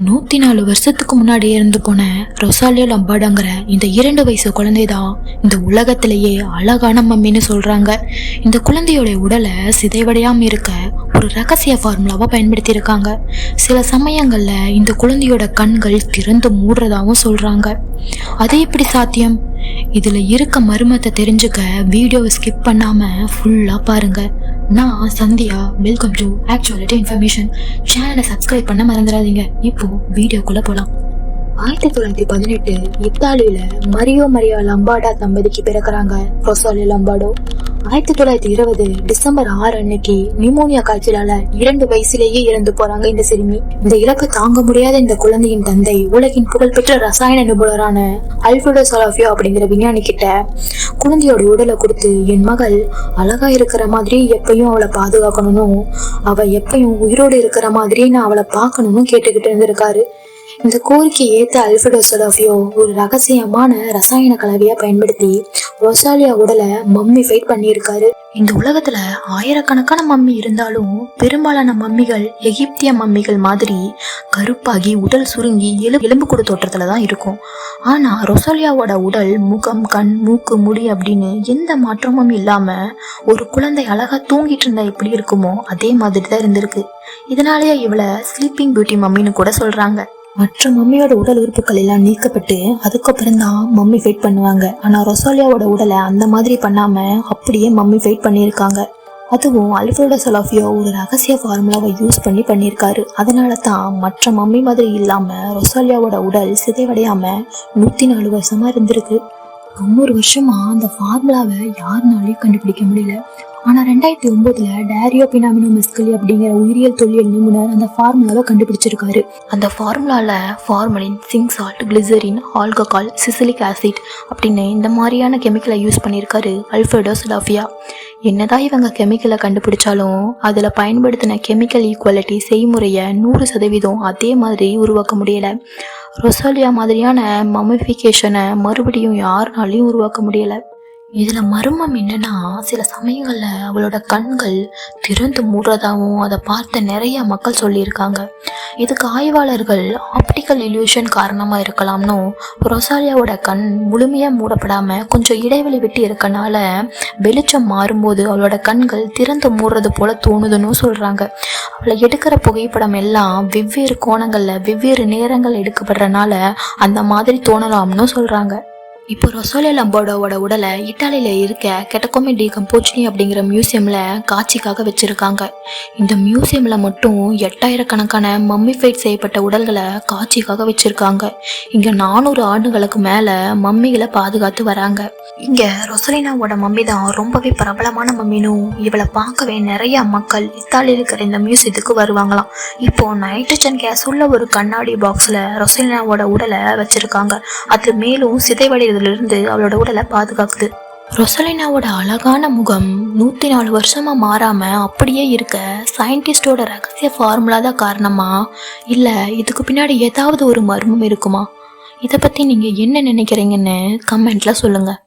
நூற்றி நாலு வருஷத்துக்கு முன்னாடி இருந்து போன ரொசாலியோ லம்பாடாங்கிற இந்த இரண்டு வயசு குழந்தை தான் இந்த உலகத்திலேயே அழகான மம்மின்னு சொல்கிறாங்க இந்த குழந்தையோட உடலை சிதைவடையாமல் இருக்க ஒரு ரகசிய ஃபார்முலாவாக பயன்படுத்தியிருக்காங்க. சில சமயங்களில் இந்த குழந்தையோட கண்கள் திறந்து மூடுறதாகவும் சொல்கிறாங்க அது எப்படி சாத்தியம்? இதில் இருக்க மர்மத்தை தெரிஞ்சுக்க வீடியோவை ஸ்கிப் பண்ணாமல் ஃபுல்லாக பாருங்கள் நான் Sandhya welcome to actuality information சேனலை சப்ஸ்கிரைப் பண்ண மறந்துடாதீங்க. இப்போ வீடியோக்குள்ள போகலாம் ஆயிரத்தி தொள்ளாயிரத்தி பதினெட்டு இத்தாலியில மரியோ மரியா லம்பாடா தம்பதிக்கு பிறக்கிறாங்க. Rosalia Lombardo. ஆயிரத்தி தொள்ளாயிரத்தி இருபது டிசம்பர் ஆறு அன்னைக்கு நிமோனியா காய்ச்சலால இரண்டு வயசுலேயே இறந்து போறாங்க இந்த சிறுமி. இந்த இலக்கை தாங்க முடியாத இந்த குழந்தையின் தந்தை உலகின் புகழ்பெற்ற ரசாயன நிபுணரான அல்ஃபோடோ சலாஃபியோ அப்படிங்கிற விஞ்ஞானி கிட்ட குழந்தையோட உடலை கொடுத்து என் மகள் அழகா இருக்கிற மாதிரி எப்பயும் அவளை பாதுகாக்கணும்னு அவ எப்பயும் உயிரோடு இருக்கிற மாதிரி நான் அவளை பார்க்கணும்னு கேட்டுக்கிட்டு இருந்திருக்காரு. இந்த கோரிக்கையை ஏத்த அல்ஃபிரடோ சொலாஃபியோ ஒரு ரகசியமான ரசாயன கலவையை பயன்படுத்தி ரொசாலியா உடலை மம்மி ஃபைட் பண்ணியிருக்காரு. இந்த உலகத்துல ஆயிரக்கணக்கான மம்மி இருந்தாலும் பெரும்பாலான மம்மிகள் எகிப்திய மம்மிகள் மாதிரி கருப்பாகி உடல் சுருங்கி எலும்பு கூட தோற்றத்துல தான் இருக்கும். ஆனா ரொசாலியாவோட உடல் முகம் கண் மூக்கு முடி அப்படின்னு எந்த மாற்றமும் இல்லாம ஒரு குழந்தை அழகா தூங்கிட்டு இருந்தா எப்படி இருக்குமோ அதே மாதிரி தான் இருந்திருக்கு. இதனாலேயே இவளை ஸ்லீப்பிங் பியூட்டி மம்மின்னு கூட சொல்றாங்க. மற்ற மம்மியோட உடல் உறுப்புகள் எல்லாம் நீக்கப்பட்டு அதுக்கப்புறம் தான் மம்மி ஃபைட் பண்ணுவாங்க. ஆனா ரொசாலியாவோட உடலை அந்த மாதிரி பண்ணாம அப்படியே மம்மி ஃபைட் பண்ணியிருக்காங்க. அதுவும் அல்ஃபிரடோ ஒரு ரகசிய ஃபார்முலாவை யூஸ் பண்ணி பண்ணியிருக்காரு. அதனால தான் மற்ற மம்மி மாதிரி இல்லாம ரொசாலியாவோட உடல் சிதைவடையாம நூத்தி நாலு வருஷமா இருந்திருக்கு. தொண்ணூறு வருஷமா அந்த ஃபார்முலாவை யாருனாலையும் கண்டுபிடிக்க முடியல. ஆனால் ரெண்டாயிரத்தி ஒன்பதுல டேரியோ பினாமினோ மெஸ்கலி அப்படிங்கிற உயிரியல் தொழில் நிபுணர் அந்த ஃபார்முலாவை கண்டுபிடிச்சிருக்காரு. அந்த ஃபார்முலால formalin zinc salt glycerin alcohol salicylic acid அப்படின்னு இந்த மாதிரியான கெமிக்கலை யூஸ் பண்ணியிருக்காரு அல்ஃபர்டோ சுலாஃபியா என்னதான் இவங்க கெமிக்கலை கண்டுபிடிச்சாலும் அதில் பயன்படுத்தின கெமிக்கல் ஈக்குவாலிட்டி செய்முறையை நூறு சதவீதம் அதே மாதிரி உருவாக்க முடியலை. ரொசாலியா மாதிரியான மமிஃபிகேஷனை மறுபடியும் யாருனாலையும் உருவாக்க முடியலை. இதில் மர்மம் என்னென்னா சில சமயங்களில் அவளோட கண்கள் திறந்து மூடுறதாகவும் அதை பார்த்த நிறைய மக்கள் சொல்லியிருக்காங்க. இதுக்கு ஆய்வாளர்கள் ஆப்டிக்கல் இல்யூஷன் காரணமாக இருக்கலாம்னு ரொசாலியாவோட கண் முழுமையாக மூடப்படாமல் கொஞ்சம் இடைவெளி விட்டு இருக்கனால வெளிச்சம் மாறும்போது அவளோட கண்கள் திறந்து மூடுறது போல தோணுதுன்னு சொல்கிறாங்க அவளை எடுக்கிற புகைப்படம் எல்லாம் வெவ்வேறு கோணங்களில் வெவ்வேறு நேரங்கள் எடுக்கப்படுறனால அந்த மாதிரி தோணலாம்னு சொல்கிறாங்க இப்போ ரொசோலியா லம்போடோவோட உடலை இட்டாலியில் இருக்க கெட்டகோமி டி கம்போச்சினி அப்படிங்கிற மியூசியமில் காட்சிக்காக வச்சுருக்காங்க. இந்த மியூசியமில் மட்டும் எட்டாயிரக்கணக்கான மம்மிஃபைட் செய்யப்பட்ட உடல்களை காட்சிக்காக வச்சுருக்காங்க. இங்கே நானூறு ஆண்டுகளுக்கு மேலே மம்மிகளை பாதுகாத்து வராங்க. இங்கே ரொசலினாவோட மம்மி தான் ரொம்பவே பிரபலமான மம்மினும் இவளை பார்க்கவே நிறைய மக்கள் இத்தாலியில் இருக்கிற இந்த மியூசியத்துக்கு வருவாங்களாம். இப்போ நைட்ரஜன் கேஸ் உள்ள ஒரு கண்ணாடி பாக்ஸில் ரொசலினாவோட உடலை வச்சுருக்காங்க. அது மேலும் சிதைவடைவதிலிருந்து அவளோட உடலை பாதுகாக்குது. ரொசலினாவோட அழகான முகம் நூற்றி நாலு வருஷமாக மாறாமல் அப்படியே இருக்க சயின்டிஸ்டோட ரகசிய ஃபார்முலா தான் காரணமா? இல்லை இதுக்கு பின்னாடி ஏதாவது ஒரு மர்மம் இருக்குமா? இதை பற்றி நீங்கள் என்ன நினைக்கிறீங்கன்னு கமெண்ட்டில் சொல்லுங்கள்